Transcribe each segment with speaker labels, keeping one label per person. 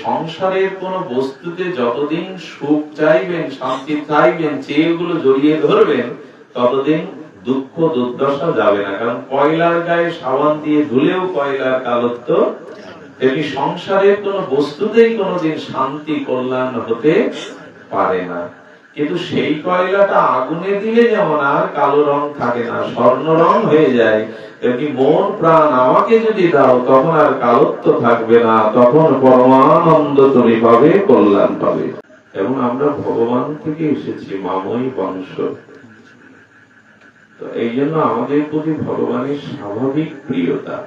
Speaker 1: সংসারের কোন বস্তুতে যতদিন সুখ চাইবেন, শান্তি চাইবেন চেয়ে ওগুলো জড়িয়ে ধরবেন, ততদিন দুঃখ, দুর্দশা যাবে না। কারণ কয়লার গায়ে সাবান দিয়ে ধুলেও কয়লার কালত্ব তেমনি সংসারের কোন বস্তুতেই কোনোদিন শান্তি, কল্যাণ হতে পারে না। কিন্তু সেই কয়লাটা আগুনে দিলে যেমন আর কালো রং থাকে না, স্বর্ণ রং হয়ে যায় তেমনি মন প্রাণ আমাকে যদি দাও, তখন আর কালত্ব থাকবে না, তখন পরমানন্দ তুমি পাবে, কল্যাণ পাবে। এবং আমরা ভগবান থেকে এসেছি বংশ। তো এই জন্য আমাদের প্রতি ভগবানের স্বাভাবিক প্রিয়তা।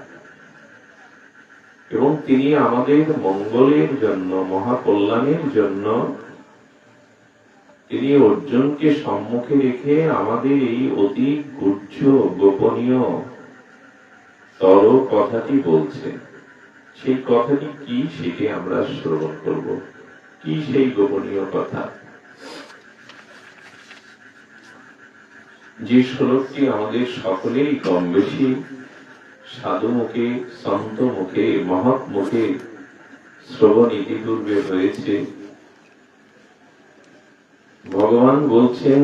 Speaker 1: এবং তিনি আমাদের মঙ্গলের জন্য, মহাকল্যাণের জন্য, তিনি অর্জুনকে সম্মুখে রেখে আমাদের এই অতি গুচ্ছ গোপনীয় তর কথাটি বলছে, সেই কথাটি কি সেটি আমরা শ্রবণ করব। কি সেই গোপনীয় কথা? যে শ্লোকটি আমাদের সকলেই কম বেশি সাধু মুখে সন্ত মুখে মহৎ মুখে শ্রবণ ইতিপূর্বে হয়েছে। ভগবান বলছেন,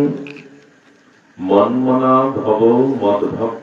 Speaker 1: মনমনা ভব মদভক্ত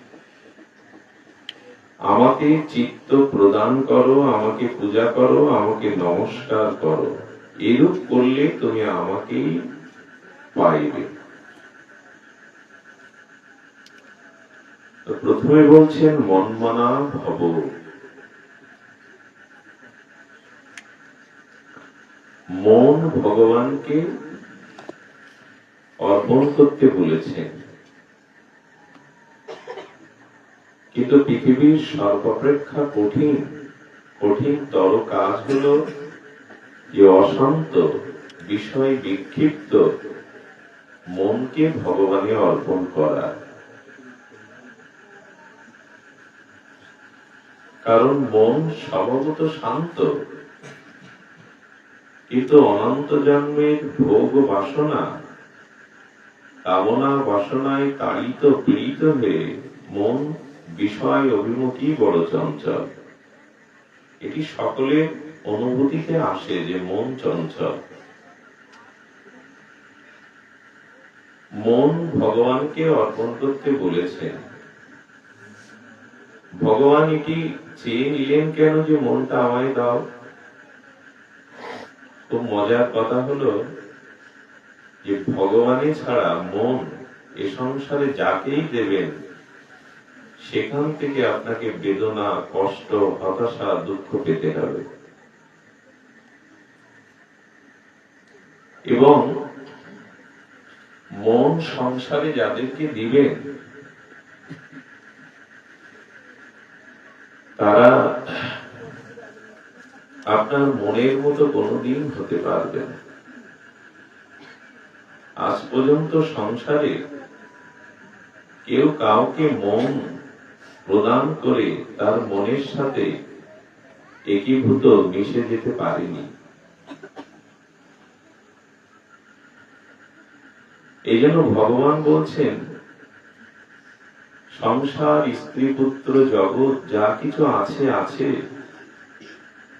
Speaker 1: আমাকে চিত্ত প্রদান করো, আমাকে পূজা করো, আমাকে নমস্কার করো। এরূপ করলে তুমি আমাকেই পাইবে। প্রথমে বলছেন, মনমানা ভব। মন ভগবানকে অর্পণ করতে বলেছেন। কিন্তু পৃথিবীর সর্বাপেক্ষা কঠিন কঠিনতর কাজ হলো যে অশান্ত বিষয় বিক্ষিপ্ত? মনকে ভগবানে অর্পণ করা। কারণ মন স্বভাবত শান্ত। কিন্তু অনন্ত জন্মের ভোগ বাসনা, কামনা বাসনায় তাড়িত পীড়িত হয়ে মন বিষয় অভিমুখী বড় চঞ্চল। এটি সকলের অনুভূতিতে আসে যে মন চঞ্চল। মন ভগবানকে অর্পণ করতে বলেছেন। ভগবান এটি চেয়ে নিলেন কেন যে মনটা আমায় দাও? খুব মজার কথা হলো যে ভগবানে ছাড়া মন এ সংসারে যাকেই দেবেন সেখান থেকে আপনাকে বেদনা, কষ্ট, হতাশা, দুঃখ পেতে হবে। এবং মন সংসারে যাদেরকে দিবেন, তারা আপনার মনের মতো কোনোদিন হতে পারবে না। আজ পর্যন্ত সংসারে কেউ কাউকে মন প্রদান করে তার মনের সাথে একীভূত মিশে যেতে পারেনি। এই জন্য ভগবান বলছেন, সংসার, স্ত্রী, পুত্র, জগৎ, যা কিছু আছে আছে।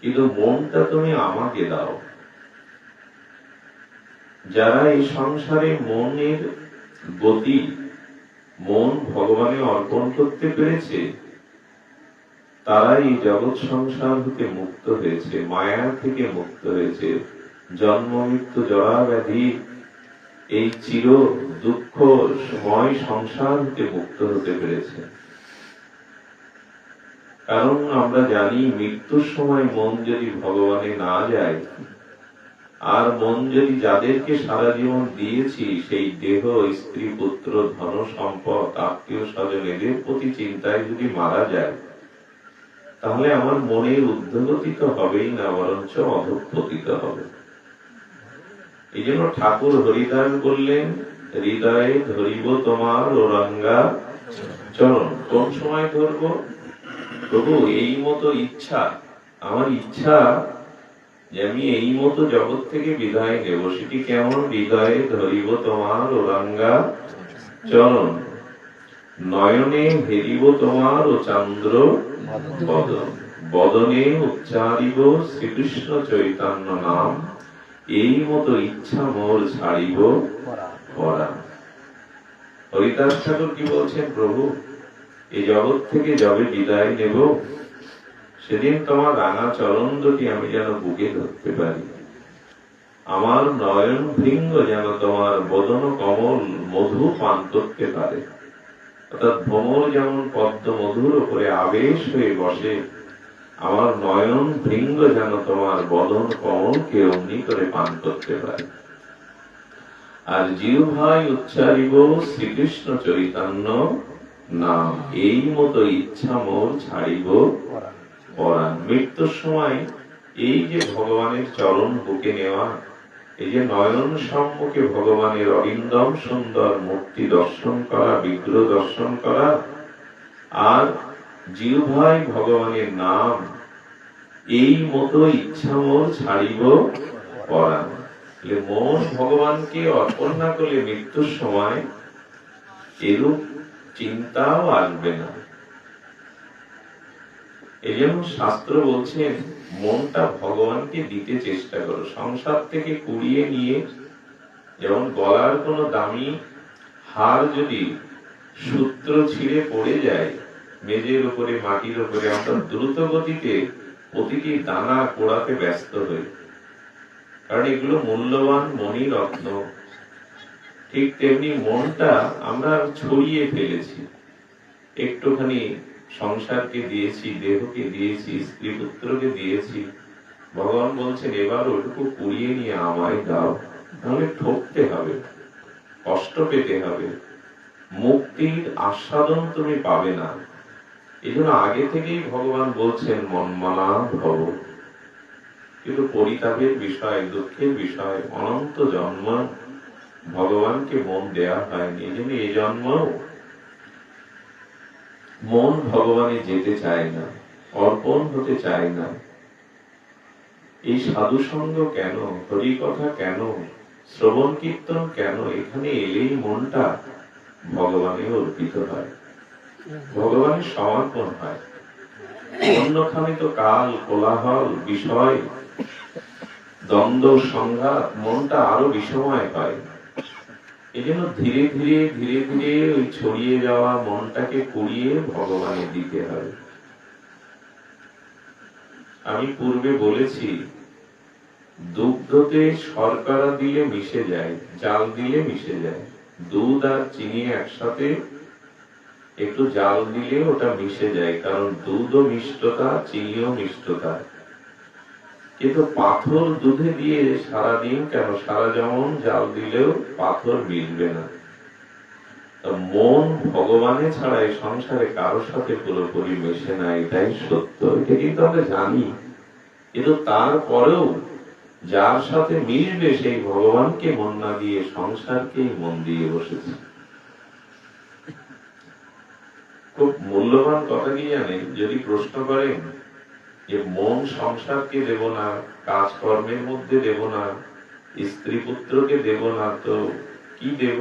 Speaker 1: কিন্তু মনটা তুমি আমাকে দাও। যারা এই সংসারে মনের গতি মন ভগবানে অর্পণ করতে পেরেছে তারা এই জগৎ সংসার হতে মুক্ত হয়েছে, মায়া থেকে মুক্ত হয়েছে, জন্ম মৃত্যু জরা ব্যাধি, এই চির দুঃখময় সংসার হতে মুক্ত হতে পেরেছে। কারণ আমরা জানি মৃত্যুর সময় মন যদি ভগবানে না যায় আর মন যদি যাদেরকে সারা জীবন দিয়েছি, সেই দেহ, স্ত্রী, পুত্র, ধন, সম্পদ, আত্মীয় স্বজন, এদের প্রতি চিন্তায় যদি মারা যায়, তাহলে আমার মনের উদ্যোগতি তো হবেই না, বরঞ্চ অধপতিত হবে। এই জন্য ঠাকুর হরিদাস বললেন, হৃদয়ে ধরিব তোমার ওরঙ্গা চরণ। কোন সময় ধরবো? প্রভু, এই মতো ইচ্ছা, আমার ইচ্ছা যে আমি এই মতো জগৎ থেকে বিদায় নেব সেটি কেমন হৃদয়ে ধরিব তোমার ওরঙ্গা চরণ? নয়নে হেরিব তোমার ও চন্দ্র বদন। বদনে উচ্চারিব শ্রীকৃষ্ণ চৈতন্য নাম। এই মতো ইচ্ছা মোর ছাড়িব পরা। হরিদাস ঠাকুর কি বলছেন, প্রভু? এই জগৎ থেকে যবে বিদায় নেব সেদিন তোমার রাঙা চরণ দুটি আমি যেন বুকে ধরতে পারি। আমার নয়ন ভৃঙ্গ যেন তোমার বদন কমল মধু পান করতে পারে অর্থাৎ ভ্রমর যেমন পদ্ম মধুর উপরে আবেশ হয়ে বসে, আমার নয়ন ভৃঙ্গ যেন তোমার বদন কমলকে অগ্নি করে পান করতে পারে। আর জিউ ভাই উচ্চারিব শ্রীকৃষ্ণ চৈতন্য, নাম এই মতো ইচ্ছা মোর ছাড়িব। পরাণ মৃত্যুর সময় এই যে ভগবানের চরণ বুকে নেওয়া, এই যে নয়ন সম্মুখে ভগবানের অরিন্দম সুন্দর মূর্তি দর্শন করা, বিগ্রহ দর্শন করা, আর জিহ্বাই ভগবানের নাম, এই মতো ইচ্ছা মোর ছাড়িব পরাণ মন ভগবানকে অর্পণ না করলে মৃত্যুর সময় এরূপ চিন্তাও আসবে না। এই জন্য শাস্ত্র বলছেন, মনটা ভগবানকে দিতে চেষ্টা করো। সংসার থেকে কুড়িয়ে নিয়ে যেমন গলার কোনো দামি হার যদি সূত্র ছিঁড়ে পড়ে যায় মেঝের উপরে, মাটির উপরে, আমরা দ্রুত গতিতে প্রতিটি দানা পোড়াতে ব্যস্ত হই। কারণ এগুলো মূল্যবান মণি রত্ন ঠিক তেমনি মনটা আমরা ছড়িয়ে ফেলেছি। একটুখানি সংসারকে দিয়েছি, দেহকে দিয়েছি স্ত্রী পুত্রকে দিয়েছি। ভগবান বলছেন, এবার ওটুকু কুড়িয়ে নিয়ে আমায় দাও, তাহলে ঠকতে হবে, কষ্ট পেতে হবে। মুক্তির আস্বাদন তুমি পাবে না। এই জন্য আগে থেকেই ভগবান বলছেন, মনমানা ভব। কিন্তু পরিতাপের বিষয়, দুঃখের বিষয়, অনন্ত জন্ম ভগবানকে মন দেয়া হয়নি। এই জন্য এই জন্ম মন ভগবানে যেতে চায় না, অর্পণ হতে চায় না। এই সাধু সঙ্গ কেন হরি কথা কেন শ্রবণ কীর্তন কেন, এখানে এলেই মনটা ভগবানে অর্পিত হয়, ভগবানের সমর্পণ হয়। অন্যখানে তো কাল, কোলাহল, বিষয়, দ্বন্দ্ব, সংঘাত, মনটা আরও বিষময় পায় এই জন্য ধীরে ধীরে ধীরে ধীরে ওই ছড়িয়ে যাওয়া মনটাকে কুড়িয়ে ভগবানের দিতে হবে আমি পূর্বে বলেছি, দুগ্ধতে শর্করা দিলে মিশে যায়, জাল দিলে মিশে যায়। দুধ আর চিনি একসাথে একটু জাল দিলে ওটা মিশে যায়, কারণ দুধও মিষ্টতা, চিনিও মিষ্টতা। কিন্তু পাথর দুধে দিয়ে সারাদিন কেন? সারা যেমন জাল দিলেও পাথর মিলবে না। মন ভগবানে ছাড়া এই সংসারে কারোর সাথে পুরোপুরি মেশে না এটাই সত্য। এটা কিন্তু আমরা জানি। কিন্তু তারপরেও যার সাথে মিলবে সেই ভগবানকে মন না দিয়ে সংসারকেই মন দিয়ে বসেছে। খুব মূল্যবান কথা কি জানেন? যদি প্রশ্ন করেন যে মন সংসারকে দেব না, কাজকর্মের মধ্যে দেব না, স্ত্রী পুত্রকে দেব না, তো কি দেব?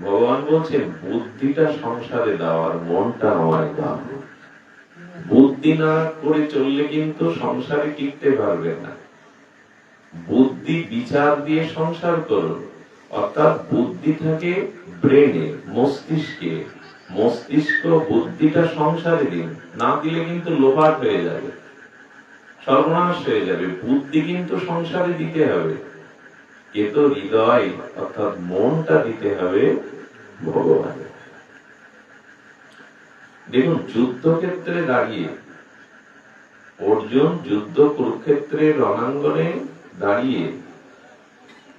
Speaker 1: ভগবান বলছেন, বুদ্ধিটা সংসারে দাও আর মনটা আমায় দাও। বুদ্ধি না করে চললে কিন্তু সংসারে টিকতে পারবে না। বুদ্ধি বিচার দিয়ে সংসার করো। অর্থাৎ বুদ্ধি থাকে ব্রেনে, মস্তিষ্কে। মস্তিষ্ক বুদ্ধিটা সংসারে দিন। না দিলে কিন্তু লোপাট হয়ে যাবে। সর্বনাশ হয়ে যাবে। বুদ্ধি কিন্তু সংসারে দিতে হবে। কিন্তু হৃদয়, অর্থাৎ মনটা দিতে হবে ভগবান দেখুন, যুদ্ধক্ষেত্রে দাঁড়িয়ে, অর্জুন যুদ্ধ কুরুক্ষেত্রের রণাঙ্গনে দাঁড়িয়ে,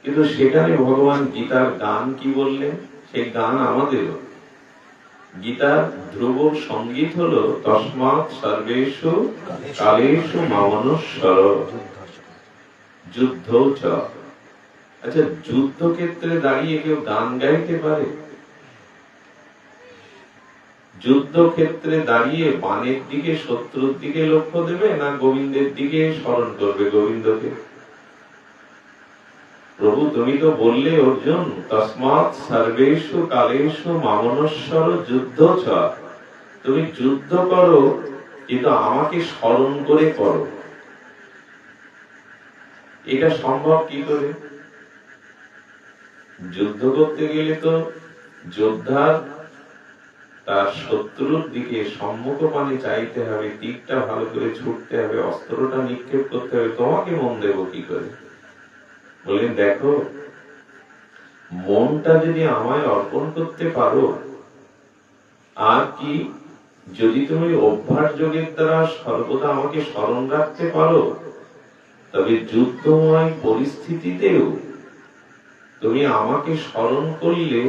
Speaker 1: কিন্তু সেখানে ভগবান গীতার গান কি বললেন? সেই গান আমাদেরও। গীতার ধ্রুব, সংগীত হলো তসমাৎ সর্বেষু কালেষু মামনুস্বর যুদ্ধ চ। আচ্ছা যুদ্ধক্ষেত্রে দাঁড়িয়ে কেউ গান গাইতে পারে? যুদ্ধক্ষেত্রে দাঁড়িয়ে বানের দিকে, শত্রুর দিকে লক্ষ্য দেবে না গোবিন্দের দিকে স্মরণ করবে গোবিন্দকে? প্রভু, তুমি তো বললে, অর্জুন, তসমাৎ সর্বেশু কালেশু মামনস্বর যুদ্ধ ছ তুমি যুদ্ধ করো, কিন্তু আমাকে স্মরণ করে করো। এটা সম্ভব কি করে? যুদ্ধ করতে গেলে তো যোদ্ধার তার শত্রুর দিকে সম্মুখ পানে চাইতে হবে, তীরটা ভালো করে ছুটতে হবে, অস্ত্রটা নিক্ষেপ করতে হবে। তোমাকে মন দেবো কি করে? বললেন, দেখো, মনটা যদি আমায় অর্পণ করতে পারো, আর কি, যদি তুমি অভ্যাস যোগের দ্বারা সর্বদা আমাকে স্মরণ রাখতে পারো, তবে যুদ্ধময় পরিস্থিতিতেও তুমি আমাকে স্মরণ করলে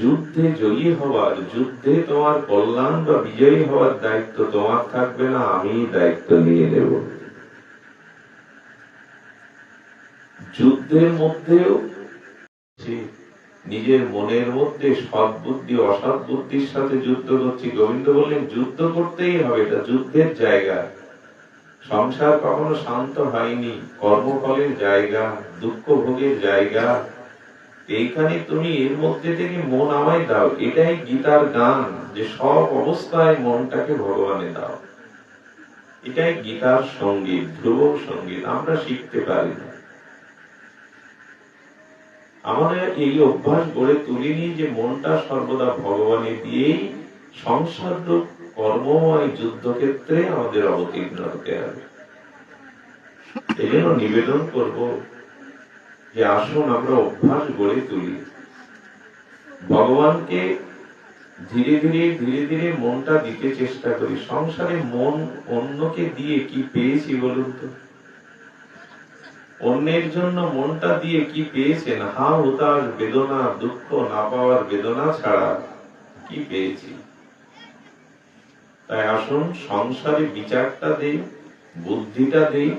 Speaker 1: যুদ্ধে জয়ী হওয়ার, যুদ্ধে তোমার কল্যাণ বা বিজয়ী হওয়ার দায়িত্ব তোমার থাকবে না আমি দায়িত্ব নিয়ে নেব। যুদ্ধের মধ্যেও নিজের মনের মধ্যে সৎ বুদ্ধি, অসৎ বুদ্ধির সাথে যুদ্ধ করছি। গোবিন্দ বললেন, যুদ্ধ করতেই হবে, এটা যুদ্ধের জায়গা। সংসার কখনো শান্ত হয়নি, কর্মফলের জায়গা, দুঃখ ভোগের জায়গা। এইখানে তুমি এর মধ্যে থেকে মন আমায় দাও, এটাই গীতার গান, যে সব অবস্থায় মনটাকে ভগবানে দাও। এটাই গীতার সংগীত ধ্রুব সংগীত, আমরা শিখতে পারি না। আমাদের এই অভ্যাস গড়ে তুলিনি যে মনটা সর্বদা ভগবানে দিয়েই সংসার কর্মময় যুদ্ধক্ষেত্রে আমাদের অবতীর্ণ হতে হবে। এই জন্য নিবেদন করব যে আসুন আমরা অভ্যাস গড়ে তুলি। ভগবানকে ধীরে ধীরে ধীরে ধীরে মনটা দিতে চেষ্টা করি। সংসারে মন অন্যকে দিয়ে কি পেয়েছি বলুন তো? অন্যের জন্য মনটা দিয়ে কি পেয়েছেন? হা হতাশ বেদনা, দুঃখ না পাওয়ার বেদনা ছাড়া কি পেয়েছি? তাই আসুন, সংসারে বিচারটা দেই, বুদ্ধিটা দেই,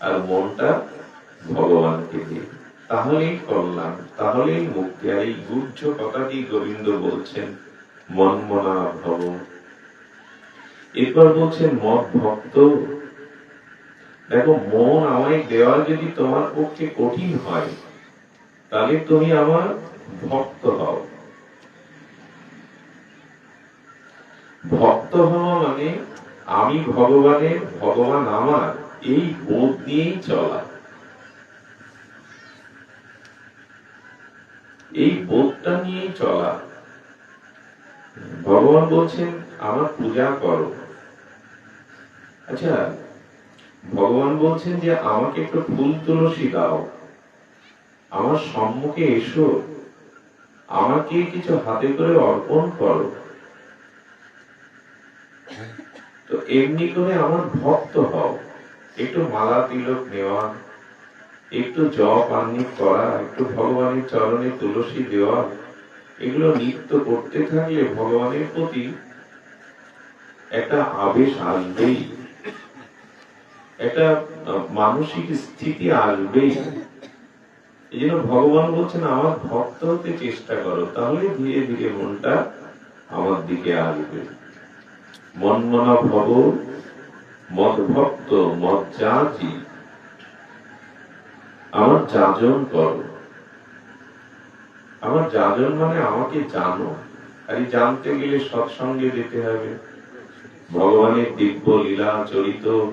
Speaker 1: আর মনটা ভগবানকে দিই। তাহলেই কল্যাণ, তাহলেই মুক্তি। আর এই গুহ্য কথাটি গোবিন্দ বলছেন মন মনা ভব। এরপর বলছেন মত ভক্ত দেখো, মন আমায় দেওয়া যদি তোমার পক্ষে কঠিন হয়, তাহলে তুমি আমার ভক্ত হও। ভক্ত হওয়া মানে আমি ভগবানের ভগবান আমার, এই বোধ নিয়েই চলা। এই বোধটা নিয়েই চলা। ভগবান বলছেন, আমার পূজা করো। আচ্ছা ভগবান বলছেন যে, আমাকে একটু ফুল তুলসী দাও। আমার সম্মুখে এসো। আমাকে কিছু হাতে করে অর্পণ করো। তো এমনি করে আমার ভক্ত হও। একটু মালা তিলক নেওয়া, একটু জপ আন্নিক করা, একটু ভগবানের চরণে তুলসী দেওয়া, এগুলো নিত্য করতে থাকলে ভগবানের প্রতি একটা আবেশ আসবেই। একটা মানসিক স্থিতি আসবেই এই জন্য ভগবান বলছেন, আমার ভক্ত হতে চেষ্টা করো, তাহলে ধীরে ধীরে মনটা আমার দিকে আসবে। মন মনা ভব, মদ ভক্ত, মদ যাচি। আমার যাজন করো। আমার যাজন মানে আমাকে জানো। আর জানতে গেলে সৎসঙ্গে যেতে হবে। ভগবানের দিব্য লীলা চরিত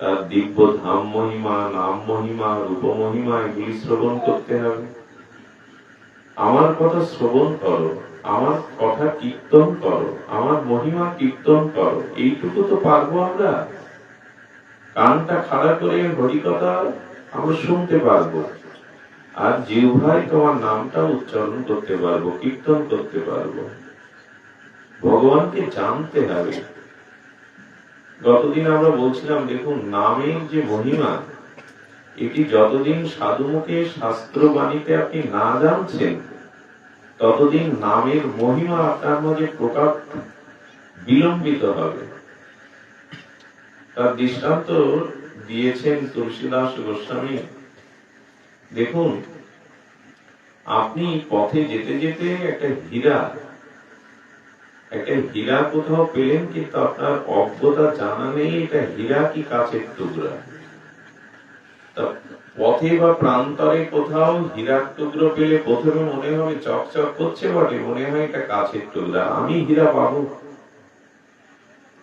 Speaker 1: তার দিব্য ধাম মহিমা, নাম মহিমা, রূপ মহিমা এগুলি শ্রবণ করতে হবে। আমার কথা শ্রবণ করো, আমার কথা কীর্তন করো, আমার মহিমা কীর্তন করো, এইটুকু তো পারব আমরা। কানটা খাড়া করে হরি কথা আমরা শুনতে পারব। আর জিহ্বায় তোমার নামটা উচ্চারণ করতে পারব, কীর্তন করতে পারব। ভগবানকে জানতে হবে। গতদিন আমরা বলছিলাম, দেখুন, নামের যে মহিমা, এটি যতদিন সাধুমুখে শাস্ত্র বাণীতে আপনি না জানছেন, ততদিন নামের মহিমা আপনার মাঝে প্রকাশ বিলম্বিত হবে। তার দৃষ্টান্ত দিয়েছেন তুলসীদাস গোস্বামী। দেখুন, আপনি পথে যেতে যেতে একটা হীরা একটা হীরা কোথাও পেলেন কিন্তু আপনার অজ্ঞতা জানা নেই, এটা হীরা কি কাছের টুকরা? পথে বা প্রান্তরে কোথাও হীরার টুকরো পেলে প্রথমে মনে হবে চকচক করছে বটে, মনে হয় এটা কাছের টুকরা। আমি হীরা পাবো।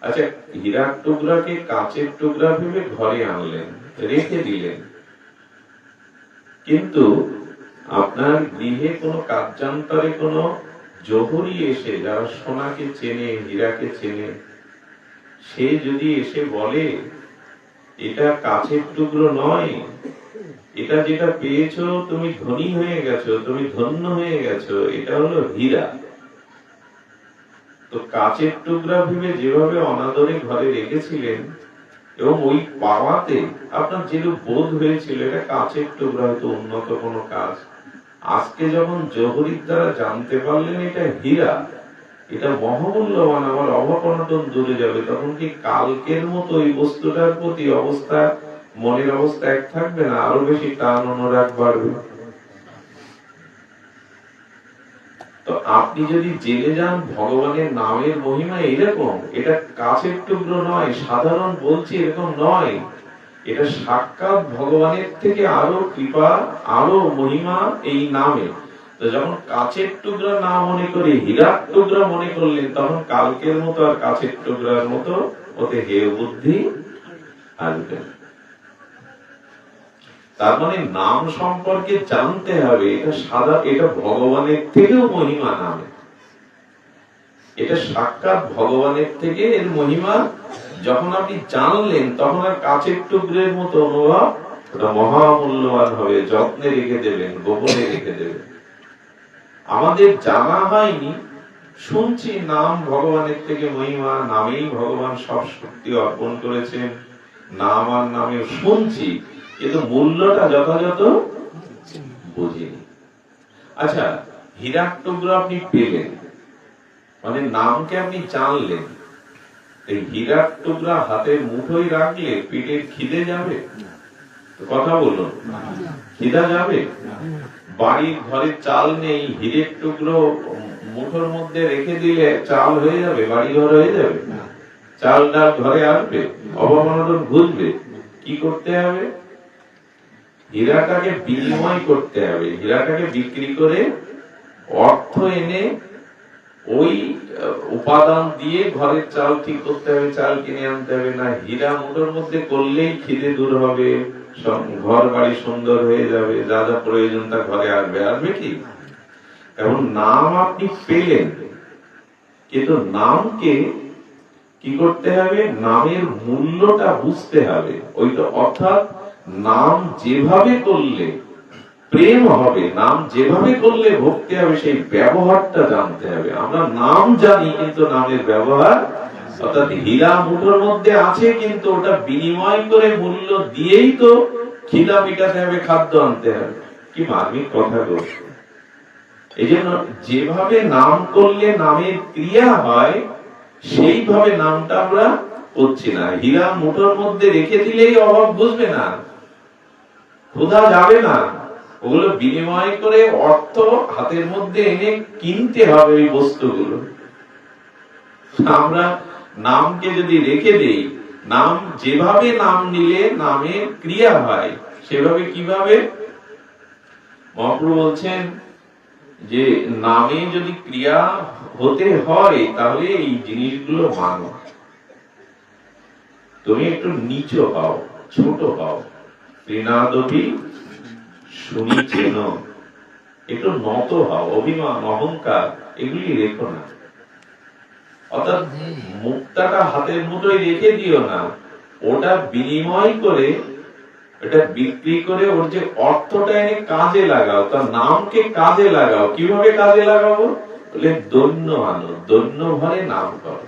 Speaker 1: আচ্ছা হীরার টুকরাকে কাচের টুকরা ভেবে ঘরে আনলেন, রেখে দিলেন। কিন্তু আপনার গৃহে কোনো কার্যান্তরে কোনো জহরি এসে, যারা সোনাকে চেনে, হীরাকে চেনে, সে যদি এসে বলে, এটা কাছের টুকরো নয়, এটা যেটা পেয়েছ, তুমি ধনী হয়ে গেছো, তুমি ধন্য হয়ে গেছো, এটা হলো হীরা। তো কাচের টুকরা ভেবে যেভাবে অনাদরে ঘরে রেখেছিলেন, এবং ওই পাওয়াতে আপনার যেরূপ বোধ হয়েছিল, এটা কাচের টুকরা হয়তো উন্নত কোনো কাজ। আজকে যখন জহরির দ্বারা জানতে পারলেন এটা হীরা, এটা মহামূল্যবান, আমার অভাবনটন দূরে যাবে, তখন কি কালকের মতো ওই বস্তুটার প্রতি অবস্থা, মনের অবস্থা এক থাকবে না? আরও বেশি টান অনুরাগ বাড়বে। তো আপনি যদি জেনে যান, ভগবানের নামের মহিমা এরকম এটা কাছের টুকরো নয়, সাধারণ বলছি এরকম নয়। এটা সাক্ষাৎ ভগবানের থেকে আরও কৃপা আরও মহিমা এই নামে। যখন কাছের টুকরা না মনে করে হীরার টুকরা মনে করলেন, তখন কালকের মতো আর কাছের টুকরার মতো ওতে হে বুদ্ধি আসবে তার মানে নাম সম্পর্কে জানতে হবে, এটা সাদা, এটা ভগবানের থেকেও মহিমা নামে। এটা সাক্ষাৎ ভগবানের থেকে এর মহিমা যখন আপনি জানলেন, তখন আর কাছের টুকরের মতো অনুভব মহামূল্যবান হবে, যত্নে রেখে দেবেন, গোপনে রেখে দেবেন। আমাদের জানা হয়নি, শুনছি নাম ভগবানের থেকে মহিমা, নামেই ভগবান সব শক্তি অর্পণ করেছেন, নাম আর নামে শুনছি, কিন্তু মূল্যটা যথাযথ বুঝিনি। আচ্ছা হীরার টুকরো আপনি পেলেন মানে নামকে আপনি জানলেন এই হীরার টুকরা হাতের মুঠোয় রাখলে পেটের খিদে যাবে? কথা বলুন খিদা যাবে? বাড়ির ঘরে চাল নেই, হীরের টুকরো মুঠোর মধ্যে রেখে দিলে চাল হয়ে যাবে বাড়ি ঘর হয়ে যাবে? চাল ডাল ঘরে আসবে অবমানন ঘুরবে, কি করতে হবে? হীরাটাকে বিনিময় করতে হবে। হীরাটাকে বিক্রি করে অর্থ এনে ওই উপাদান দিয়ে ঘরের চাল ঠিক করতে হবে, চাল কিনে আনতে হবে। না, হীরা মুঠোর মধ্যে করলেই খিদে দূর হবে ঘর বাড়ি সুন্দর হয়ে যাবে, যা যা প্রয়োজন তা ঘরে আসবে। আসবে কি? এবং নাম আপনি পেলেন। কিন্তু নামকে কি করতে হবে? নামের মূল্যটা বুঝতে হবে। ওইটা অর্থাৎ নাম যেভাবে করলে প্রেম হবে, নাম যেভাবে করলে ভক্তি হবে, সেই ব্যবহারটা জানতে হবে। আমরা নাম জানি, কিন্তু নামের ব্যবহার, অর্থাৎ হীরা মুঠোর মধ্যে আছে, কিন্তু ওটা বিনিময় করে মূল্য দিয়েই তো খিদা মিটাতে হবে খাদ্য আনতে হবে। কি মার্মিক কথা গো। এই জন্য যেভাবে নাম করলে নামের ক্রিয়া হয়, সেইভাবে নামটা আমরা করছি না। হীরা মুঠোর মধ্যে রেখে দিলেই অভাব, বুঝবে না? ক্ষুধা যাবে না? ওগুলো বিনিময় করে অর্থ হাতের মধ্যে এনে কিনতে হবে এই বস্তুগুলো। আমরা নামকে যদি রেখে দেই, নাম যেভাবে নাম নিলে নামে ক্রিয়া হয়, সেভাবে কীভাবে? মহাপ্রভু বলছেন যে, নামে যদি ক্রিয়া হতে হয়, তাহলে এই জিনিসগুলো মানো। তুমি একটু নিচু হও, ছোট হও। ঋণাদবি শুনি চেন একটু নত হও, অভিমান, অহংকার, এগুলি রেখো না। অর্থাৎ মুক্তাটা হাতের মুঠোয় রেখে দিও না। ওটা বিনিময় করে এটা বিক্রি করে ওর যে অর্থটা এনে কাজে লাগাও, তার নামকে কাজে লাগাও। কীভাবে কাজে লাগাবো? বলে দৈন্য আনো, দৈন্য ভরে নাম করো।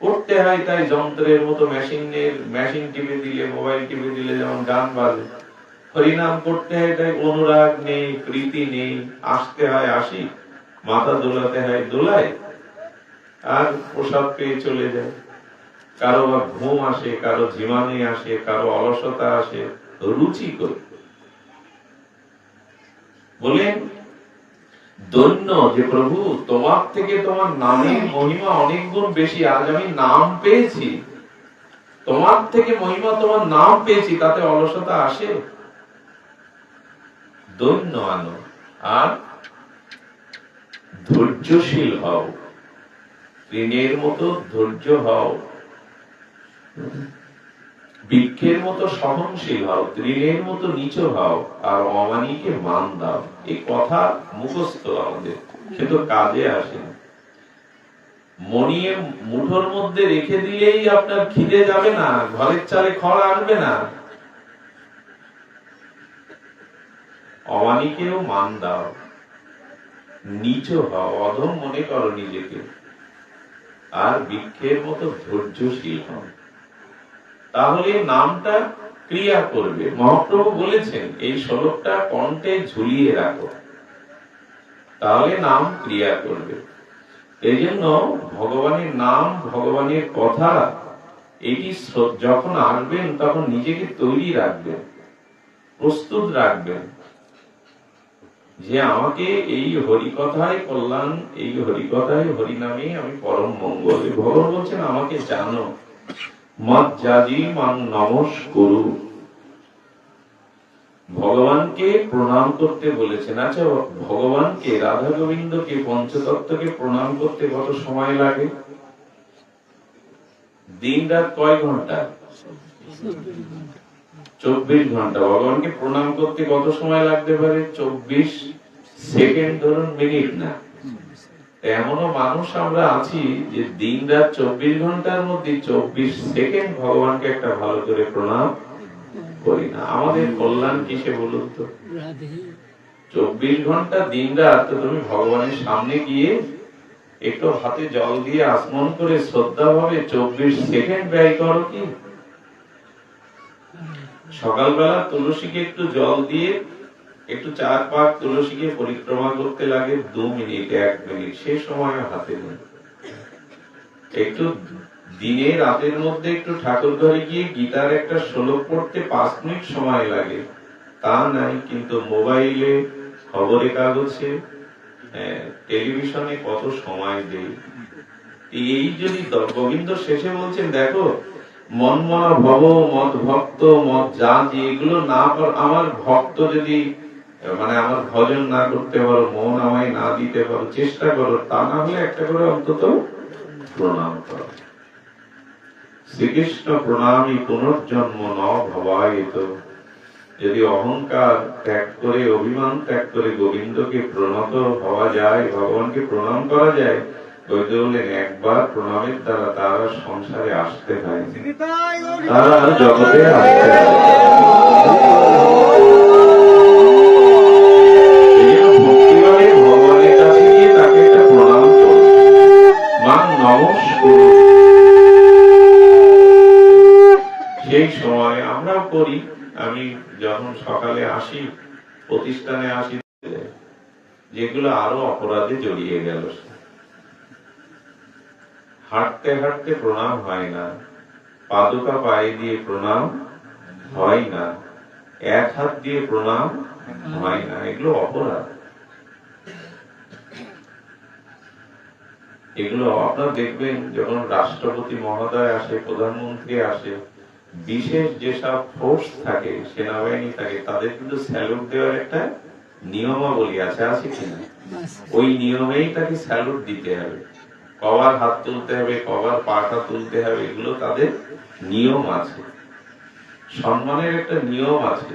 Speaker 1: করতে হয় তাই যন্ত্রের মতো মেশিনের মেশিন টিপে দিলে মোবাইল টিপে দিলে যেমন গান বাজে। হরিনাম করতে হয়, তাই অনুরাগ নেই, প্রীতি নেই, আসতে হয়, আসি। মাথা দোলাতে হয়, দোলায়, আর প্রসাদ পেয়ে চলে যায়। কারও বা ঘুম আসে, কারও ঝিমানি আসে, কারও অলসতা আসে, রুচি করে। বলেন, ধন্য যে প্রভু, তোমার থেকে তোমার নামের মহিমা অনেক গুণ বেশি। আজ আমি নাম পেয়েছি। তোমার থেকে মহিমা তোমার নাম পেয়েছি, তাতে অলসতা আসে। ধন্য আনো আর ধৈর্যশীল হও। ঋণের মতো ধৈর্য হও। বৃক্ষের মতো সহনশীল হও। তৃণের মতো নিচ হও। আর অমানিকে মান দাও। এই কথা মুখস্থ আমাদের। কিন্তু কাজে আসে মনিয়ে মুঠোর মধ্যে রেখে দিলেই আপনার খিদে যাবে না। ঘরের চালে খড় আসবে না। অমানিকেও মান দাও। নিচ হও, অধম মনে করো নিজেকে। আর বৃক্ষের মতো ধৈর্যশীল হও। তাহলে নামটা ক্রিয়া করবে। মহাপ্রভু বলেছেন, এই শ্লোকটা কণ্ঠে ঝুলিয়ে রাখো। তাহলে নাম ক্রিয়া করবে। এই জন্য ভগবানের নাম, ভগবানের কথা, এটি যখন আসবেন তখন নিজেকে তৈরি রাখবেন, প্রস্তুত রাখবেন। যে আমাকে এই হরিকথায় কল্যাণ, এই হরিকথায় হরিনামে আমি পরম মঙ্গল। ভগবান বলছেন, আমাকে জানো, মজ্জাজি মাং নমস্কুরু ভগবানকে প্রণাম করতে বলেছেন। আচ্ছা ভগবানকে, রাধা গোবিন্দকে, পঞ্চতত্ত্বকে প্রণাম করতে কত সময় লাগে? দিন রাত কয় ঘণ্টা? চব্বিশ ঘণ্টা। ভগবানকে প্রণাম করতে কত সময় লাগতে পারে? চব্বিশ সেকেন্ড ধরুন মিনিট না। এমনও মানুষ আমরা আছি যে দিন রাত চব্বিশ ঘণ্টার মধ্যে চব্বিশ সেকেন্ড ভগবানকে একটা ভালো করে প্রণাম করি না। আমাদের কল্যাণ কিসে বলুন তো? চব্বিশ ঘণ্টা দিন রাত তুমি ভগবানের সামনে গিয়ে একটু হাতে জল দিয়ে আসমন করে শ্রদ্ধা ভাবে চব্বিশ সেকেন্ড ব্যয় করো কি? সকালবেলা তুলসীকে একটু জল দিয়ে একটু চার পাক তুলসীকে পরিক্রমা করতে লাগে দু মিনিট এক মিনিট সে সময় হাতে নেই। একটু দিনে রাতের মধ্যে একটু ঠাকুর ঘরে গিয়ে গীতার একটা শ্লোক পড়তে পাঁচ মিনিট সময় লাগে। তা নাই কিন্তু মোবাইলে খবরে কাগজে হ্যাঁ, টেলিভিশনে কত সময় দেই? এই যদি গোবিন্দ শেষে বলছেন দেখো মন মনা ভব, মত ভক্ত, মত জাতি এগুলো না পার- আমার ভক্ত যদি মানে আমার ভজন না করতে পারো, মন আমায় না দিতে পারো, চেষ্টা করো, তা না হলে একটা করে অন্তত প্রণাম করো। শ্রীকৃষ্ণ প্রণামী পুনর্জন্ম ন ভবায়িত। যদি অহংকার ত্যাগ করে, অভিমান ত্যাগ করে, গোবিন্দকে প্রণত হওয়া যায়, ভগবানকে প্রণাম করা যায় বৈদ্য একবার প্রণামের দ্বারা তারা সংসারে আসতে হয়। তারা আর জগতে আসতে এই ভগবানের কাছে গিয়ে তাকে একটা প্রণাম করো। মান নমস্কুর। সেই সময় আমরাও করি আমি যখন সকালে আসি প্রতিষ্ঠানে আসি যেগুলো আরও অপরাধে জড়িয়ে গেল। হাঁটতে হাঁটতে প্রণাম হয় না। পাদুকা পায়ে দিয়ে প্রণাম হয় না। এক হাত দিয়ে প্রণাম হয় না। এগুলো অপরাধ। এগুলো আপনারা দেখবেন যখন রাষ্ট্রপতি মহোদয় আসে প্রধানমন্ত্রী আসে বিশেষ যেসব ফোর্স থাকে সেনাবাহিনী থাকে তাদের কিন্তু স্যালুট দেওয়ার একটা নিয়মাবলী আছে আছে কিনা? ওই নিয়মেই তাকে স্যালুট দিতে হবে। কবার হাত তুলতে হবে কবার পাটা তুলতে হবে এগুলো তাদের নিয়ম আছে। সম্মানের একটা নিয়ম আছে।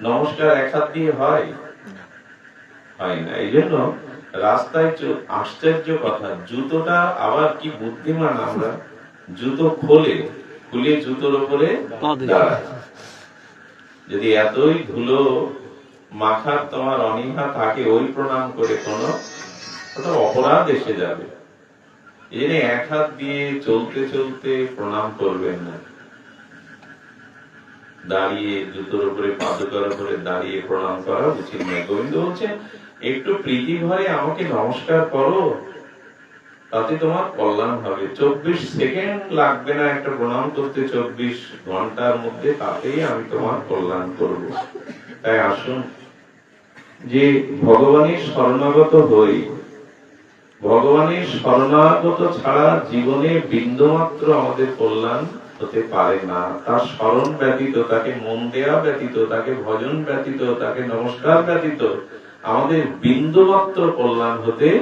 Speaker 1: নমস্কার এক হাত দিয়ে হয়? হয় না। এই জন্য রাস্তায় আশ্চর্য কথা জুতোটা আবার কি বুদ্ধিমান আমরা? জুতো খোলে খুলে জুতোর উপরে দাঁড়ায়। যদি এতই ধুলো মাখার তোমার অনীহা থাকে ওই প্রণাম করে কোনো অপরাধ এসে যাবে। এই এক হাত দিয়ে চলতে চলতে প্রণাম করবেন না। দাঁড়িয়ে জুতোর উপরে, পাদুকার উপরে দাঁড়িয়ে প্রণাম করা উচিত নয়। গোবিন্দ বলছেন, একটু প্রীতি ভরে আমাকে নমস্কার করো, তাতে তোমার কল্যাণ হবে। চব্বিশ সেকেন্ড লাগবে না একটা প্রণাম করতে, চব্বিশ ঘণ্টার মধ্যে তাতেই আমি তোমার কল্যাণ করব। তাই আসুন, যে ভগবানের শরণাগত হই ভগবানের শরণাগত ছাড়া জীবনে বিন্দুমাত্র আমাদের কল্যাণ হতে পারে না। তার স্মরণ ব্যতীত, তাকে মন দেয়া ব্যতীত, তাকে ভজন ব্যতীত, তাকে নমস্কার ব্যতীত আমাদের বিন্দুমাত্র কল্যাণ হতে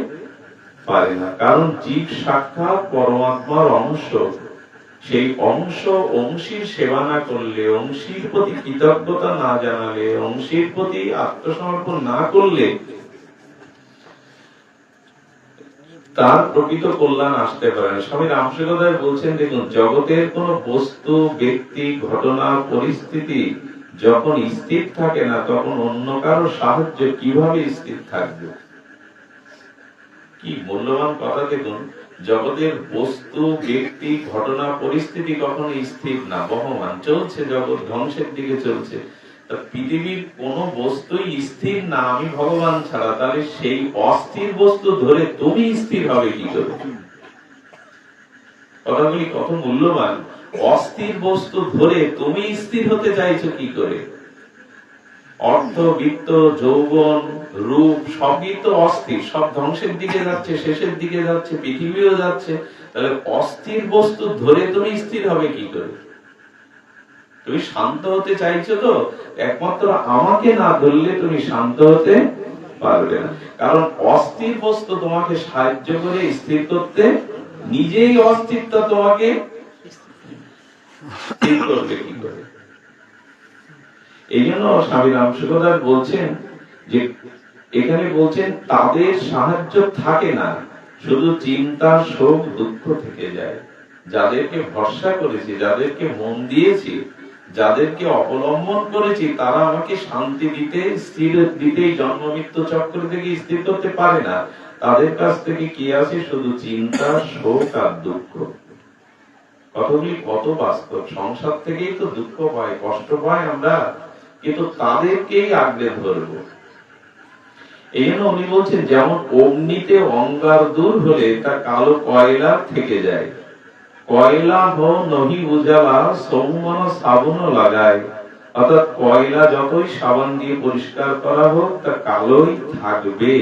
Speaker 1: পারে না। কারণ জীব সাক্ষাৎ পরমাত্মার অংশ। সেই অংশ অংশীর সেবা না করলে, অংশীর প্রতি কৃতজ্ঞতা না জানালে, অংশীর প্রতি আত্মসমর্পণ না করলে তার প্রকৃত কল্যাণ আসতে পারে না। স্বামী রামশেখদায় বলছেন, দেখুন, জগতের কোন বস্তু, ব্যক্তি, ঘটনা, পরিস্থিতি যখন স্থির থাকে না, তখন অন্য কারও সাহায্য কীভাবে স্থির থাকবে? কি মূল্যবান কথা, দেখুন, জগতের বস্তু, ব্যক্তি, ঘটনা, পরিস্থিতি কখনো স্থির না। বহমান, চলছে জগৎ, ধ্বংসের দিকে চলছে। পৃথিবীর কোন বস্তুই স্থির না, আমি ভগবান ছাড়া, তাহলে সেই অস্থির বস্তু ধরে তুমি স্থির হবে কি করে কথাগুলি কত মূল্যবান। অস্থির বস্তু ধরে তুমি স্থির হতে চাইছো কি করে? অর্থ, বিত্ত, যৌবন, রূপ, সবই তো অস্থির। সব ধ্বংসের দিকে যাচ্ছে, শেষের দিকে যাচ্ছে, পৃথিবীও যাচ্ছে। তাহলে অস্থির বস্তু ধরে তুমি স্থির হবে কি করে? তুমি শান্ত হতে চাইছো তো? একমাত্র আমাকে না ধরলে তুমি শান্ত হতে পারবে না। কারণ অস্থির বস্তু তোমাকে সাহায্য করে স্থির করতে, নিজেই অস্থিরতা তোমাকে স্থির করবে কি করে? এই জন্য স্বামী রামসুখদার বলছেন যে, এখানে বলছেন, তাদের সাহায্য থাকে না, শুধু চিন্তা শোক দুঃখ থেকে যায়। যাদেরকে ভরসা করেছি, যাদেরকে মন দিয়েছি যাদেরকে অবলম্বন করেছি, তারা আমাকে শান্তি দিতে, স্থির দিতে জন্ম মৃত্যু চক্র থেকে স্থির করতে পারে না। তাদের কাছ থেকে কি আছে? শুধু চিন্তা, শোক আর দুঃখ। কথাগুলি কত বাস্তব সংসার থেকেই তো দুঃখ পাই, কষ্ট পাই আমরা, কিন্তু তাদেরকেই আগলে ধরবো। এই জন্য উনি বলছেন, যেমন অগ্নিতে অঙ্গার দূর হলে তা কালো কয়লা থেকে যায়। কয়লা হো নহি উজালা সৌমন সাবুন লাগায়। অর্থাৎ কয়লা যতই সাবান দিয়ে পরিষ্কার করা হোক, তা কালোই থাকবে।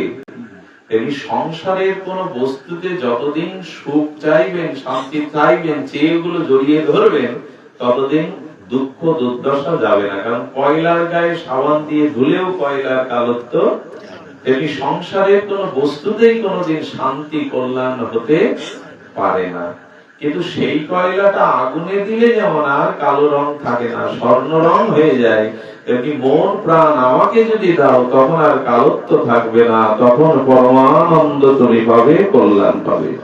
Speaker 1: সংসারের কোন বস্তুতে যতদিন সুখ চাইবেন, শান্তি চাইবেন, চেয়েগুলো জড়িয়ে ধরবেন, ততদিন দুঃখ দুর্দশা যাবে না। কারণ কয়লার গায়ে সাবান দিয়ে ধুলেও কয়লার কালত্ব তেমনি সংসারের কোন বস্তুতেই কোনোদিন শান্তি, কল্যাণ হতে পারে না। কিন্তু সেই কয়লাটা আগুনে দিলে যেমন আর কালো রং থাকে না, স্বর্ণ রং হয়ে যায়, তেমনি মন প্রাণ আমাকে যদি দাও, তখন আর কালত্ব থাকবে না, তখন পরমানন্দ তুমি পাবে, কল্যাণ পাবে।